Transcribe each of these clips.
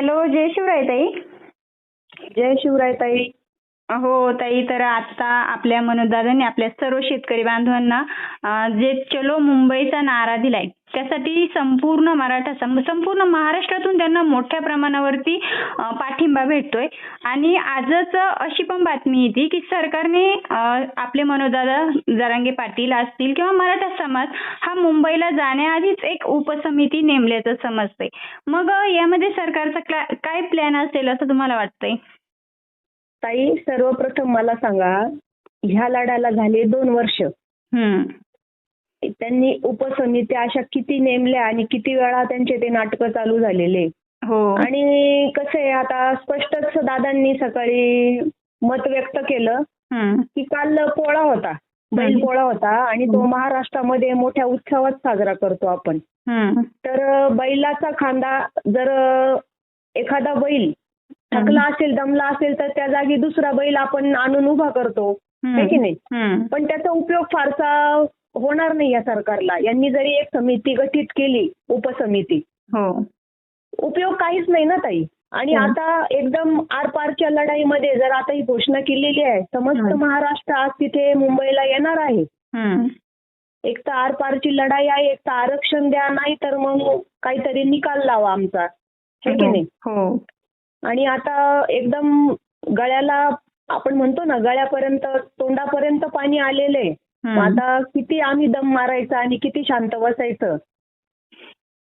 Hello जय शिवराय ताई जय शिवराय ताई हो ताई तर आता आपल्या मनोजदादांनी आपल्या सर्व शेतकरी बांधवांना जे चलो मुंबईचा नारा दिलाय त्यासाठी संपूर्ण मराठा संपूर्ण महाराष्ट्रातून त्यांना मोठ्या प्रमाणावरती पाठिंबा भेटतोय. आणि आजच अशी पण बातमी येते की सरकारने आपले मनोजदादा जरांगे पाटील असतील किंवा मराठा समाज हा मुंबईला जाण्याआधीच एक उपसमिती नेमल्याचं समजतंय. मग यामध्ये सरकारचा काय प्लॅन असेल असं तुम्हाला वाटतंय? ताई सर्वप्रथम मला सांगा ह्या लढ्याला झाले दोन वर्ष. त्यांनी उपसमित्या अशा किती नेमल्या आणि किती वेळा त्यांचे ते नाटक चालू झालेले? हो. आणि कसं आहे आता स्पष्टच दादांनी सकाळी मत व्यक्त केलं की काल पोळा होता बैल. पोळा होता आणि तो महाराष्ट्रामध्ये मोठ्या उत्सवात साजरा करतो आपण. तर बैलाचा खांदा जर एखादा बैल थकला असेल दमला असेल तर त्या जागी दुसरा बैल आपण आणून उभा करतो. है की नाही? पण त्याचा उपयोग फारसा होणार नाही या सरकारला. यांनी जरी एक समिती गठीत केली उपसमिती. हो. उपयोग काहीच नाही ना ताई. आणि हो. आता एकदम आरपारच्या लढाईमध्ये जर आता ही घोषणा केलेली आहे समस्त. महाराष्ट्र आज तिथे मुंबईला येणार आहे. एक तर आरपारची लढाई आहे एक तर आरक्षण द्या नाही तर मग काहीतरी निकाल लावा आमचा. है की नाही? हो. आणि आता एकदम गळ्याला आपण म्हणतो ना गळ्यापर्यंत तोंडापर्यंत पाणी आलेलं आहे. मग आता किती आम्ही दम मारायचा आणि किती शांत बसायचं?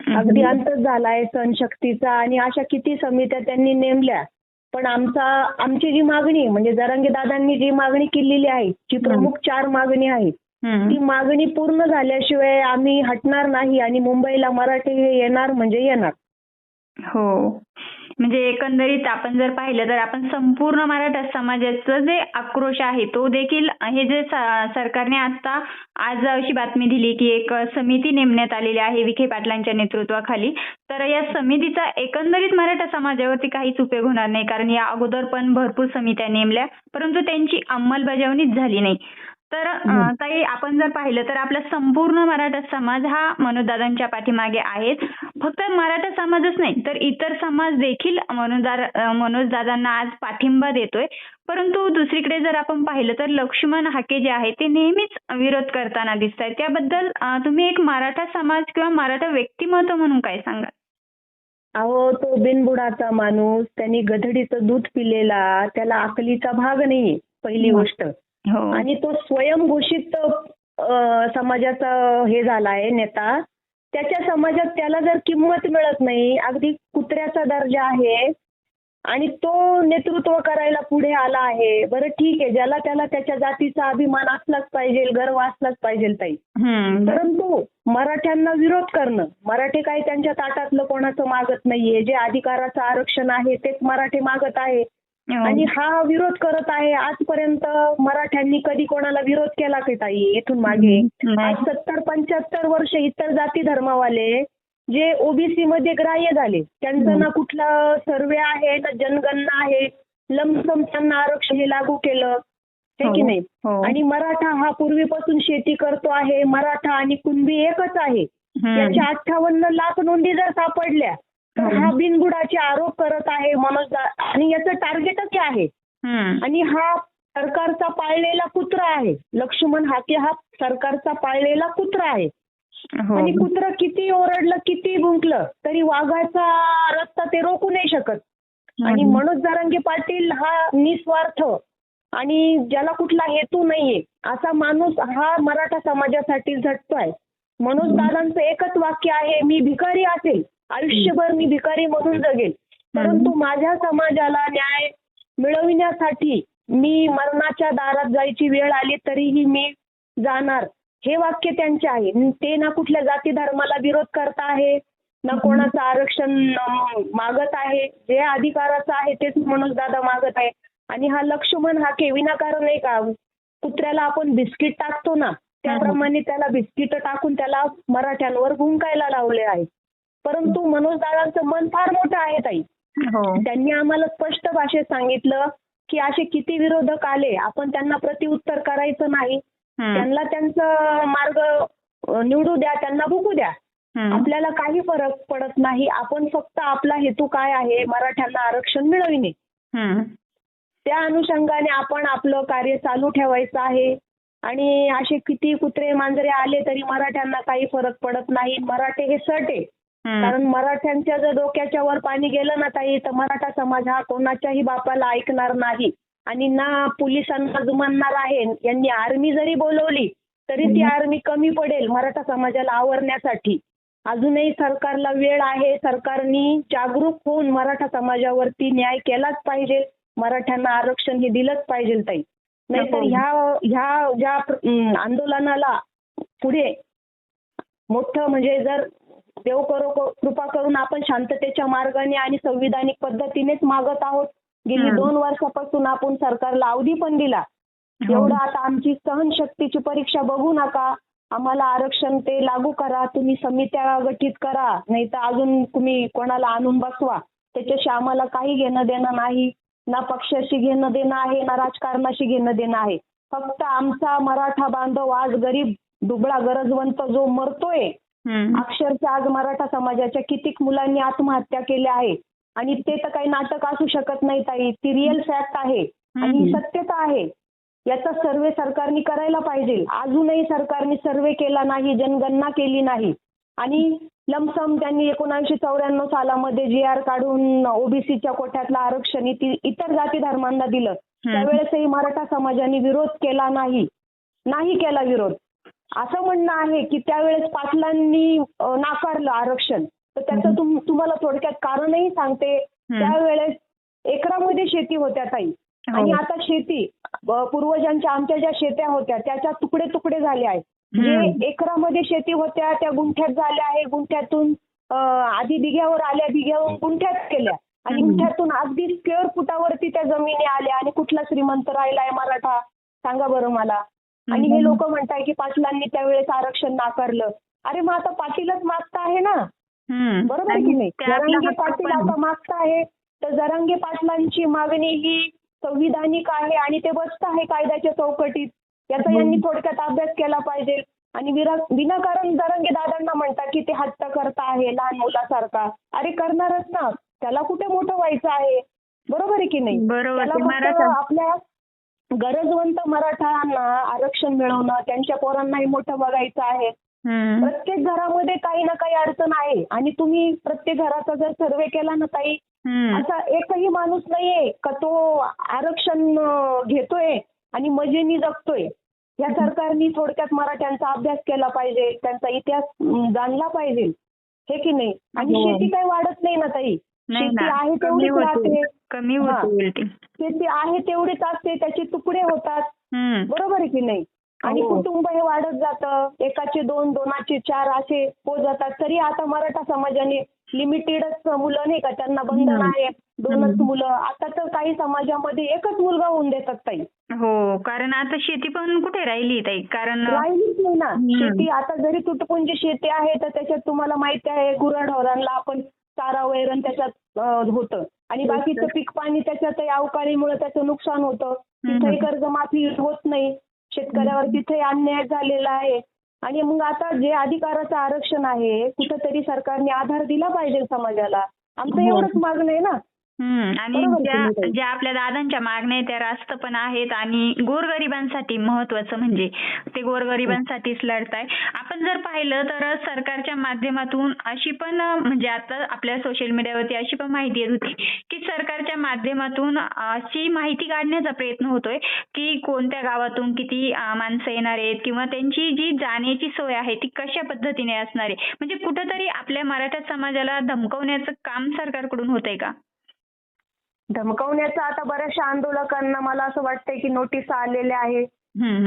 अगदी अंतच झालाय सणशक्तीचा आणि अशा किती समित्या त्यांनी नेमल्या. पण आमचा आमची जी मागणी म्हणजे जरांगे दादांनी जी मागणी केलेली आहे जी प्रमुख चार मागणी आहे. ती मागणी पूर्ण झाल्याशिवाय आम्ही हटणार नाही आणि मुंबईला मराठी हे येणार म्हणजे येणार. हो. म्हणजे एकंदरीत आपण जर पाहिलं तर आपण संपूर्ण मराठा समाजाचं जे आक्रोश आहे तो देखील हे जे सरकारने आता आज अशी बातमी दिली की एक समिती नेमण्यात आलेली आहे विखे पाटलांच्या नेतृत्वाखाली. तर या समितीचा एकंदरीत मराठा समाजावरती काहीच उपयोग होणार नाही कारण या अगोदर पण भरपूर समित्या नेमल्या परंतु त्यांची अंमलबजावणीच झाली नाही. तर ताई आपण जर पाहिलं तर आपला संपूर्ण मराठा समाज हा मनोजदादांच्या पाठीमागे आहेच फक्त मराठा समाजच नाही तर इतर समाज देखील मनोजदादा मनोजदादांना आज पाठिंबा देतोय. परंतु दुसरीकडे जर आपण पाहिलं तर लक्ष्मण हाके जे आहे ते नेहमीच विरोध करताना दिसत आहेत त्याबद्दल तुम्ही एक मराठा समाज किंवा मराठा व्यक्तिमत्व म्हणून काय सांगाल? अहो तो बिनबुडाचा माणूस त्यांनी गधडीचं दूध पिलेला त्याला अकलीचा भाग नाहीये पहिली. गोष्ट. हो. आणि तो स्वयंघोषित समाजाचा हे झालाय नेता. त्याच्या समाजात त्याला जर किंमत मिळत नाही अगदी कुत्र्याचा दर्जा आहे आणि तो नेतृत्व करायला पुढे आला आहे. बरं ठीक आहे. ज्याला त्याला त्याच्या जातीचा अभिमान असलाच पाहिजे गर्व असलाच पाहिजे ताई. परंतु मराठ्यांना विरोध करणं मराठी काही त्यांच्या ताटातलं कोणाचं मागत नाहीये. जे अधिकाराचं आरक्षण आहे तेच मराठी मागत आहे. हो. आणि हा विरोध करत आहे. आजपर्यंत मराठ्यांनी कधी कोणाला विरोध केला की ताई? इथून मागे. आज सत्तर पंच्याहत्तर वर्ष इतर जाती धर्मावाले जे ओबीसी मध्ये ग्राह्य झाले त्यांचं ना कुठला सर्वे आहे ना जनगणना आहे लमसम त्यांना आरक्षण हे लागू केलं हे की हो. नाही हो. आणि मराठा हा पूर्वीपासून शेती करतो आहे मराठा आणि कुणबी एकच आहे हम्म. याच्या अठ्ठावन्न लाख नोंदी जर सापडल्या तर. हा बिनबुडाचे आरोप करत आहे मनोज आणि याचं टार्गेटच आहे. आणि हा सरकारचा पाळलेला कुत्रा आहे लक्ष्मण हाके हा सरकारचा पाळलेला कुत्रा आहे. आणि कुत्र किती ओरडलं किती भुंकलं तरी वाघाचा रस्ता ते रोखू नाही शकत. आणि. मनोज जारांगे पाटील हा निस्वार्थ आणि ज्याला कुठला हेतू नाहीये असा माणूस हा मराठा समाजासाठी झटतोय. मनोज दादांचं एकच वाक्य आहे मी भिकारी असेल आयुष्यभर मी भिकारी म्हणून जगेल. परंतु माझ्या समाजाला न्याय मिळविण्यासाठी मी मरणाच्या दारात जायची वेळ आली तरीही मी जाणार. हे वाक्य त्यांचे आहे. ते ना कुठल्या जाती धर्माला विरोध करत आहे ना कोणाचं आरक्षण मागत आहे. जे अधिकाराचं आहे तेच मनोज दादा मागत आहे. आणि हा लक्ष्मण हा के विनाकारण नाही का? कुत्र्याला आपण बिस्किट टाकतो ना त्याप्रमाणे त्याला बिस्किट टाकून त्याला मराठ्यांवर भुंकायला लावले आहे. परंतु मनोज दादांचं मन फार मोठं आहे ताई. हो. त्यांनी आम्हाला स्पष्ट भाषेत सांगितलं की असे किती विरोधक आले आपण त्यांना प्रतिउत्तर करायचं नाही. त्यांना त्यांचं मार्ग निवडू द्या त्यांना बघू द्या. आपल्याला काही फरक पडत नाही. आपण फक्त आपला हेतू काय आहे मराठ्यांना आरक्षण मिळविणे. त्या अनुषंगाने आपण आपलं कार्य चालू ठेवायचं आहे. आणि असे किती कुत्रे मांजरे आले तरी मराठ्यांना काही फरक पडत नाही. मराठे हे सट आहे. कारण मराठ्यांच्या जर डोक्याच्या वर पाणी गेलं ना ताई तर मराठा समाज हा कोणाच्याही बापाला ऐकणार नाही. आणि ना पोलिसांना जुमानणार आहे. यांनी आर्मी जरी बोलवली तरी ती आर्मी कमी पडेल मराठा समाजाला आवरण्यासाठी. अजूनही सरकारला वेळ आहे. सरकारनी जागरूक होऊन मराठा समाजावरती न्याय केलाच पाहिजे. मराठ्यांना आरक्षण हे दिलंच पाहिजे ताई. नाहीतर हो. ह्या ह्या ज्या आंदोलनाला पुढे मोठं म्हणजे जर देव करो कृपा करून आपण शांततेच्या मार्गाने आणि संविधानिक पद्धतीनेच मागत आहोत गेली. दोन वर्षापासून आपण सरकारला अवधी पण दिला हो. एवढं आता आमची सहनशक्तीची परीक्षा बघू नका आम्हाला आरक्षण ते लागू करा तुम्ही समित्या गठीत करा नाही तर अजून तुम्ही कोणाला आणून बसवा त्याच्याशी आम्हाला काही घेणं देणं नाही ना पक्षाशी घेणं देणं आहे ना राजकारणाशी घेणं देणं आहे फक्त आमचा मराठा बांधव आज गरीब दुबळा गरजवंत जो मरतोय. अक्षरशः आज मराठा समाजाच्या कितीक मुलांनी आत्महत्या केल्या आहे आणि ते तर काही नाटक असू शकत नाही ताई. ती रिअल फॅक्ट आहे. आणि. सत्यता आहे. याचा सर्वे सरकारने करायला पाहिजे. अजूनही सरकारने सर्वे केला नाही जनगणना केली नाही. आणि लमसम त्यांनी एकोणीसशे चौऱ्याण्णव सालामध्ये जी आर काढून ओबीसीच्या कोट्यातलं आरक्षण इति- इतर जाती धर्मांना दिलं. त्यावेळेसही मराठा समाजाने विरोध केला नाही. नाही केला विरोध. असं म्हणणं आहे की त्यावेळेस पाटलांनी नाकारलं आरक्षण. तर त्याचं तुम तुम्हाला थोडक्यात कारणही सांगते त्यावेळेस एकरामध्ये शेती होत्या ताई आणि हो. आता शेती पूर्वजांच्या आमच्या ज्या शेत्या होत्या त्याच्या तुकडे तुकडे झाले आहेत हम्म. जे एकरामध्ये शेती होत्या त्या गुंठ्यात झाल्या आहे गुंठ्यातून आधी बिघ्यावर आल्या बिघ्यावरून गुंठ्यात केल्या आणि. गुंठ्यातून अगदी स्क्वेअर फुटावरती त्या जमिनी आल्या आणि कुठला श्रीमंत राहिलाय मराठा सांगा बरं मला आणि हे. लोक म्हणताय की पाटलांनी त्यावेळेस आरक्षण नाकारलं अरे मग आता पाटीलच मागता आहे ना. बरोबर की नाही? जरांगे पाटील आता मागता आहे तर जरांगे पाटलांची मागणी ही संविधानिक आहे आणि ते बसत आहे कायद्याच्या चौकटीत. याचा. यांनी थोडक्यात अभ्यास केला पाहिजे. आणि विनाकारण जरांगे दादांना म्हणतात की ते हट्ट करता आहे लहान मुलासारखा. अरे करणारच ना. त्याला कुठे मोठं व्हायचं आहे? बरोबर आहे की नाही? त्याला आपल्या गरजवंत मराठ्यांना आरक्षण मिळवणं त्यांच्या पोरांनाही मोठं बघायचं आहे. प्रत्येक घरामध्ये काही ना काही अडचण आहे. आणि तुम्ही प्रत्येक घराचा जर सर्वे केला ना ताई. असा एकही माणूस नाहीये का तो आरक्षण घेतोय आणि मजेनी जगतोय. या सरकारनी थोडक्यात मराठ्यांचा अभ्यास केला पाहिजे त्यांचा इतिहास जाणला पाहिजे. हे की नाही? आणि हो. शेती काही वाढत नाही ना ताई? शेती आहे तेवढीच होते. राहते. कमी शेती आहे तेवढीच असते त्याचे तुकडे होतात. बरोबर आहे की नाही? आणि हो. कुटुंब हे वाढत जातं एकाचे दोन दोनाचे चार असे होत जातात तरी आता मराठा समाजाने लिमिटेडच मुलं नाही का त्यांना बंधन. आहे दोनच. मुलं आता तर काही समाजामध्ये एकच मुलगा होऊन देतात ताई हो कारण आता शेती पण कुठे राहिली ताई कारण राहिलीच नाही ना. शेती आता जरी तुटपुंजी शेती आहे तर त्याच्यात तुम्हाला माहिती आहे गुराढोरांना आपण चारा वैरण त्याच्यात होतं आणि तर. बाकीचं पीक पाणी त्याच्यात अवकाळीमुळे त्याचं नुकसान होतं. तिथेही कर्जमाफी होत नाही शेतकऱ्यावर तिथे अन्याय झालेला आहे. आणि मग आता जे अधिकाराचं आरक्षण आहे कुठंतरी सरकारने आधार दिला पाहिजे समाजाला. आमचं हो. एवढंच मागणं आहे ना. आणि ज्या आपल्या दादांच्या मागण्या आहेत त्या रास्त पण आहेत आणि गोरगरिबांसाठी महत्वाचं म्हणजे ते गोरगरिबांसाठीच लढताय. आपण जर पाहिलं तर सरकारच्या माध्यमातून अशी पण म्हणजे आता आपल्या सोशल मीडियावरती अशी पण माहिती येत होती की सरकारच्या माध्यमातून अशी माहिती काढण्याचा प्रयत्न होतोय की कोणत्या गावातून किती माणसं येणार आहेत किंवा त्यांची जी जाण्याची सोय आहे ती कशा पद्धतीने असणार आहे? म्हणजे कुठंतरी आपल्या मराठा समाजाला धमकवण्याचं काम सरकारकडून होतंय का? धमकवण्याचं आता बऱ्याचशा आंदोलकांना मला असं वाटतंय की नोटीस आलेल्या आहे.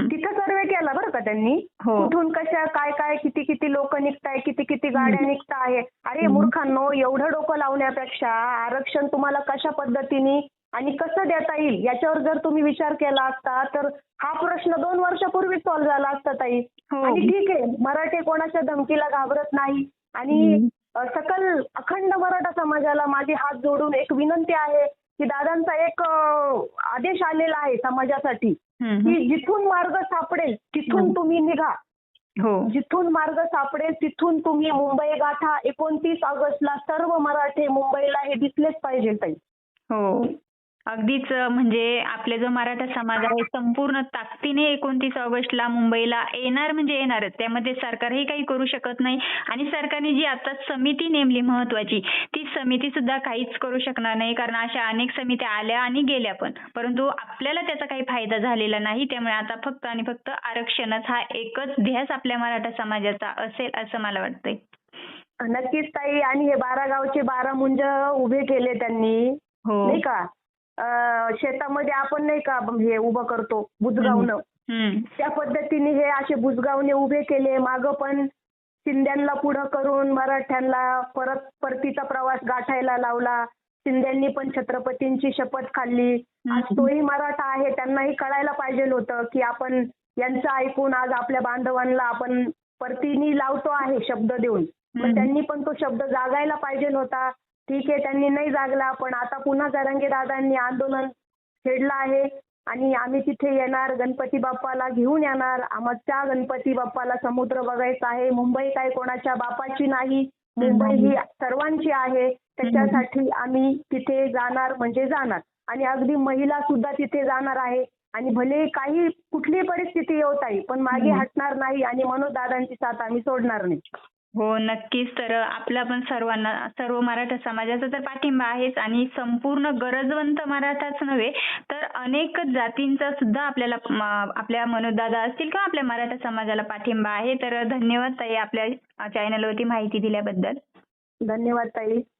तिथं सर्वे केला बरं का त्यांनी हो. कुठून कशा काय काय किती किती लोक निघताय किती किती गाड्या निघताय अरे. मूर्खांनो एवढं डोकं लावण्यापेक्षा आरक्षण तुम्हाला कशा पद्धतीने आणि कसं देता येईल याच्यावर जर तुम्ही विचार केला असता तर हा प्रश्न दोन वर्षापूर्वीच सॉल्व्ह झाला असता ताई हो. आणि ठीक आहे मराठे कोणाच्या धमकीला घाबरत नाही आणि सकल अखंड मराठा समाजाला माझे हात जोडून एक विनंती आहे की दादांचा एक आदेश आलेला आहे समाजासाठी की जिथून मार्ग सापडेल तिथून हम्म. तुम्ही निघा. हो. जिथून मार्ग सापडेल तिथून तुम्ही मुंबई गाठा. एकोणतीस ऑगस्टला सर्व मराठे मुंबईला हे दिसलेच पाहिजे ताई. हो. अगदीच म्हणजे आपले जो मराठा समाज आहे संपूर्ण ताकदीने एकोणतीस ऑगस्टला मुंबईला येणार म्हणजे येणारच. त्यामध्ये सरकारही काही करू शकत नाही आणि सरकारने जी आता समिती नेमली महत्वाची ती समिती सुद्धा काहीच करू शकणार नाही. कारण अशा अनेक समित्या आल्या आणि गेल्या पण. परंतु आपल्याला त्याचा काही फायदा झालेला नाही. त्यामुळे आता फक्त आणि फक्त आरक्षणच हा एकच ध्यास आपल्या मराठा समाजाचा असेल असं मला वाटतंय. नक्कीच ताई. आणि हे बारा गावचे बारा मुंज उभे केले त्यांनी. हो. नाही का? शेतामध्ये आपण नाही का हे उभं करतो बुजगावणं हम्म त्या पद्धतीने हे असे बुजगावणे उभे केले मागं पण शिंद्यांना पुढं करून मराठ्यांना परत परतीचा प्रवास गाठायला लावला. शिंद्यांनी पण छत्रपतींची शपथ खाल्ली. आज तोही मराठा आहे त्यांनाही कळायला पाहिजे होतं की आपण यांचं ऐकून आज आपल्या बांधवांना आपण परतीनी लावतो आहे शब्द देऊन. पण त्यांनी पण तो शब्द जागायला पाहिजे होता ठीक आहे त्यांनी नाही जागला. पण आता पुन्हा जरांगे दादांनी आंदोलन छेडलं आहे आणि आम्ही तिथे येणार. गणपती बाप्पाला घेऊन येणार. आमच्या गणपती बाप्पाला समुद्र बघायचा आहे. मुंबई काय कोणाच्या बापाची नाही. मुंबई ही सर्वांची आहे. त्याच्यासाठी आम्ही तिथे जाणार म्हणजे जाणार. आणि अगदी महिला सुद्धा तिथे जाणार आहे. आणि भले काही कुठलीही परिस्थिती येत आहे पण मागे. हटणार नाही आणि मनोज दादांची साथ आम्ही सोडणार नाही. हो नक्कीच. तर आपला पण सर्वांना सर्व मराठा समाजाचा तर पाठिंबा आहेच आणि संपूर्ण गरजवंत मराठाच नव्हे तर अनेक जातींचा सुद्धा आपल्याला आपल्या मनोजदादा असतील किंवा आपल्या मराठा समाजाला पाठिंबा आहे. तर धन्यवाद ताई आपल्या चॅनलवरती माहिती दिल्याबद्दल. धन्यवाद ताई.